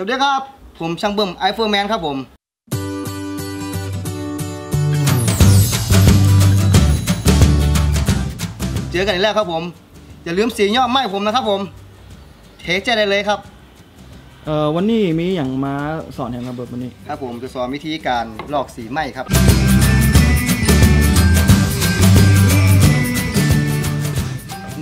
สวัสดีครับ ผมช่างเบิ่มไอเฟอร์แมนครับผม เจอกันอีกแล้วครับผม อย่าลืมสีย่อไม้ผมนะครับผม เทคใจได้เลยครับ เอ่อวันนี้มีอย่างมาสอนแห่งระเบิดวันนี้ ครับผมจะสอนวิธีการลอกสีไม้ครับ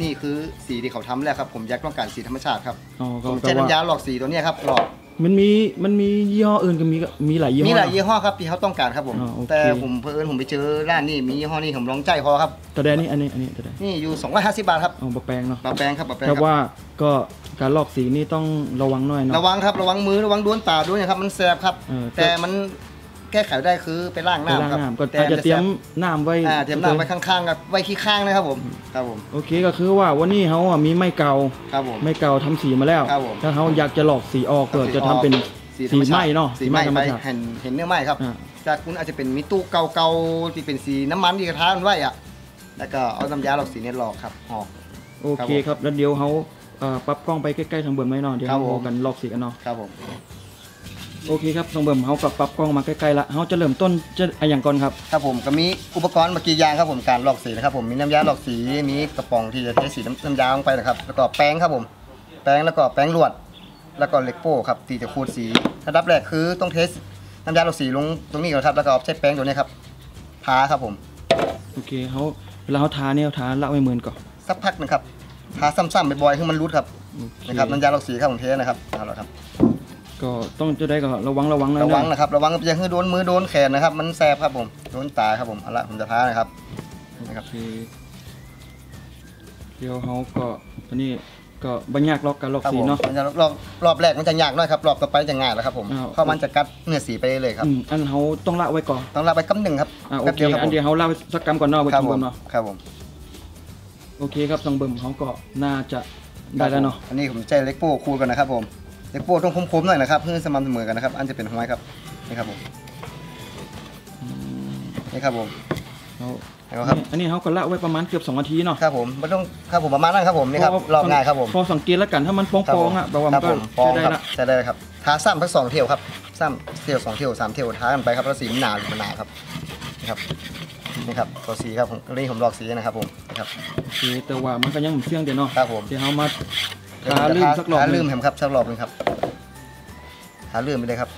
นี่คือสีที่เขาทำแล้วครับ ผมอยากต้องการสีธรรมชาติครับ อ๋อก็ผมแปลใช้ว่า น้ำยาหลอกสีตัวเนี้ยครับหลอก มันมีมันมียี่ห้ออื่นก็มีก็มีหลายยี่ห้อมีหลายเนอะยี่ห้อครับที่เขาต้องการครับผมอ๋อโอเคแต่ผมเพิ่นผมไปเจอร้านนี้มียี่ห้อนี้ผมลองใจพอครับตัวแดงนี่อันนี้อันนี้ตัวแดงนี่อยู่250บาทครับเอาบะแปลงเนาะปลาแปลงครับปลาแปลงคแต่รับว่าก็การลอกสีนี่ต้องระวังหน่อยเนาะระวังครับระวังมือระวังดวนตาด้วยนะครับมันแสบครับเออแต่มัน แก้ไขได้คือไปล้างไปล้างน้ำครับน้ำก็แต่อาจจะมันเตรียมแสบน้ำไว้อ่าเตรียมน้ำไว้ข้างๆกับไว้ขี้ข้างนะครับผมครับผมโอเคก็คือว่าวันนี้เขาอะมีไม้เก่าครับผมไม้เก่าทำสีมาแล้วครับผมถ้าเขาอยากจะหลอกสีออกก็จะทำเป็นสีธรสีรมชาไหม้ติเนาะสีไหม้ธรรไปมชาติเห็นเห็นเนื้อไหม้ครับอ่าจากคุณอาจจะเป็นมิตู้เก่าๆที่เป็นสีน้ำมันที่กระทะมันไว้อะแล้วก็เอาน้ำยาหลอกสีเนี่ยหลอกครับหอกโอเคครับแล้วเดี๋ยวเขาเอ่อปรับกล้องไปใกล้ๆทางเบิ่มไว้เนาะเดี๋ยวครับเขาผมกันลอกสีกันเนาะครับผม โอเคครับทางเบิ่มเขากับปรับกล้องมาใกล้ๆละเขาจะเริ่มต้นจะอะไรอย่างก่อนครับ ครับผมก็มีอุปกรณ์เมื่อกี้อย่างครับผมการหลอกสีนะครับผมมีน้ำยาหลอกสีมีกระป๋องที่จะเทสีน้ำน้ำยาลงไปนะครับ แล้วก็แป้งครับผม แป้งแล้วก็แป้งลวด แล้วก็เหล็กโป้ครับที่จะขูดสีระดับแรกคือต้องเทสน้ำยาหลอกสีลงตรงนี้ก่อนครับแล้วก็เอาใช้แป้งตัวนี้ครับทาครับผมโอเคเขาเวลาเขาทาเนี่ยเขาทาละไว้เหมือนก่อนสักพักหนึงครับทาซ้ำๆบ่อยๆให้มันรุดครับโอเคนะครับน้ำยาหลอกสีครับผมเทนะครับเอาละครับ ก็ต้องจะได้ก็ระวังระวังหน่อยระวังนะนะครับระวังอย่าให้โดนมือโดนแขนนะครับ มันแสบครับผมโดนตาครับผมเอาละผมจะทานะครับนะครับโอเคเดี๋ยวเขาก็ตอนนี้ก็บัญญัติล็อกการลอกครับสีผมเนาะมันจะรอบรอบแรกมันจะยากหน้อยครับรอบต่อไปจะง่ายแล้วครับผมอ้าวเพราะมันจะกัดเนื้อสีไปเรื่อยๆครับอืมอันเขาต้องละไว้ก่อนต้องรับไปกำหนึ่งครับอ่าโอแป๊บเคเดียวครับอันผมเดียวเขาเล่าสักกรรมก่อนเนาะไว้ครับกินผก่อมนเนาะครับผมโอเคครับทางเบิ่มเขาก็น่าจะได้แล้วเนาะอันนี้ผมใจเล็กโป้คูณก่อนนะครับผม เล็กโป้ต้องคมๆหน่อยนะครับ เพื่อสม่ำเสมอกันนะครับ อันจะเป็นห้อยครับนี่ครับผมอืมนี่ครับผมเขาเห็นไหมครับอันนี้เขาก็ละไว้ประมาณเกือบ2นาทีเนาะครับผมไม่ต้องครับผมประมาณนั้นครับผมนี่ครับพรอบง่ายครับผมพอสังเกตแล้วกันถ้ามันฟครับอผงมๆอะแปลว่าคมัรันบก็ผมฟองใช้ได้ครับละใช้ได้ครับทาซ้ำทั้งสองเที่ยวครับซ้ำเที่ยวสองเที่ยวสามเที่ยวทากันไปครับแล้วสีมันหนาหรือมันหนาครับนี่ครับนี่ครับตัวสีครับผมนี่ผมลอกสีนะครับผมนะครับโอเคแต่ว่ามันก็ยังเสี่ยงเดี๋ยวเนาะครับผมเดี๋ยวเขามา เดี๋ยวทาผมจะลื่นสักรอบทาหลืนึ่มงแฮมครับสักรอบหนึงครับทาลืมไปเลยครับ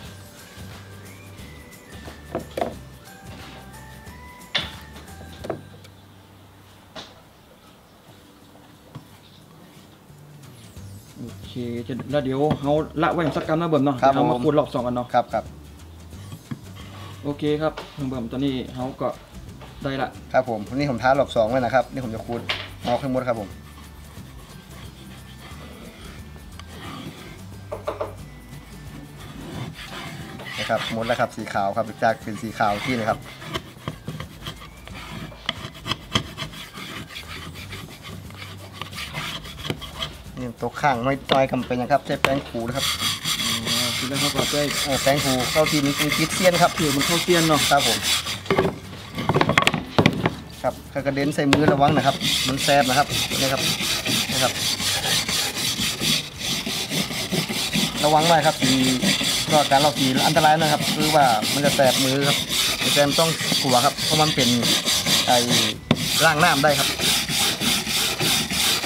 โอเคจะแล้วเดี๋ยวเขาละไว้สักกรรมนะเบิ่มเนาะครับเดี๋ยวเขามาผมคูดรอบสองกันเนาะครับครับโอเคครับทางเบิ่มตอนนี้เขาก็ได้ละครับผมนี่ผมทารอบสองไว้นะครับ นี่ผมจะคูดออกให้หมดครับผม ครับหมดแล้วครับสีขาวครับจากเป็นสีขาวที่นะครับ นี่ตัวข้างน้อยน้อยกำเป็นนะครับใช้แป้งขูนะครับอ๋อทีแล้วเขาก็ได้เออแป้งขูเข้าทีมีมีพิษเซียนครับเกี่ยวมันเข้าเซียนเนาะครับผมครับใครกระเด็นใส่มือระวังนะครับ มันแสบนะครับนะครับนะครับ ระวังไว้ครับสี ก็การลอกสีอันตรายนะครับ คือว่ามันจะแสบมือครับแต่แซมต้องกลัวครับ เพราะมันเป็นไอ้ร่างน้ำได้ครับ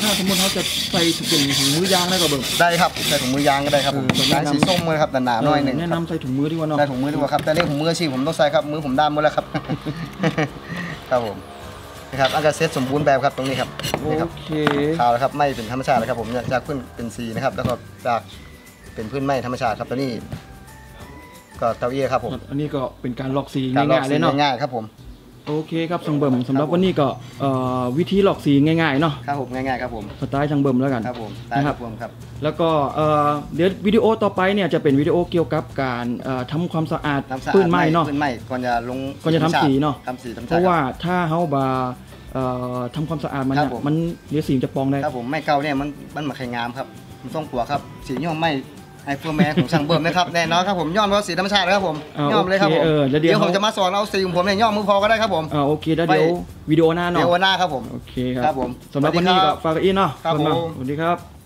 ถ้าสมมติเขาจะใส่ถุงถุงมือยางได้ก็เบิ่มได้ครับใส่ถุงมือยางก็ได้ครับผมเออยางสีส้มเลยครับหนาๆหน่อยหนึ่งแนะครับ นำใส่ถุงมือดีกว่าเนาะ ได้ถุงมือดีกว่าครับแต่เรื่องถุงมืออาชีพผมต้องใส่ครับมือผมด้ามหมดแล้วครับ ครับผมนะครับอันกาเซ็ตสมบูรณ์แบบครับตรงนี้ครับโอนี่ครับเค ขาวแล้วครับไม่เป็นธรรมชาติแล้วครับผมจากพื้นเป็นสีนะครับแล้วก็จากเป็นพื้นไม้ธรรมชาติครับตัวนี้ ก็เตาเอี้ยครับผมอันนี้ก็เป็นการลอกสีการลอกง่ายๆสีเลยเนาะง่ายๆครับผมโอเคครับทางเบิ่มสำหรับครับผมวันนี้ก็เอ่อวิธีลอกสีง่ายๆเนาะครับผมง่ายๆครับผมสไตล์ทางเบิ่มแล้วกัน ครับผมได้นะคครัรับบผมครับ แล้วก็เอ่อเดี๋ยววิดีโอต่อไปเนี่ยจะเป็นวิดีโอเกี่ยวกับการเอ่อทำความสะอาดน้ำสะอาดปืนไม้เนาะปืนไม้ก่อนจะลงก่อนจะทำสีเนอะทำสีธรรมเพชาติราะคว่ารับถ้าเฮาบาเอ่อทำความสะอาดมันครัเนี่ยบผม มันเดี๋ยวสีมันจะปองได้ ครับผมไม้เก่าเนี่ยมันมันมาไข่งามครับมันต้องกลัวครับสีย่อมไม้ ไอเฟอร์แมนของช่างเบิ่มนะครับแน่นอนครับผมย่อมเพราะสีธรรมชาติเลยครับผมอ่าย่อมเลยครับผมโอเคเออแล้วเดี๋เดี๋ยยว วผมจะมาสอนเอาสีของผมเนี่ยย่อมมือพอก็ได้ครับผม อ่าโอเคแล้วเดี๋ยววิดีโอหน้าเดี๋เนาะยววันหน้าครับผม โอเคครัครับผมสำหรับวันนี้สวัสดีครัก็บฝากกับอีเนาะครับผมสวัสดีครับ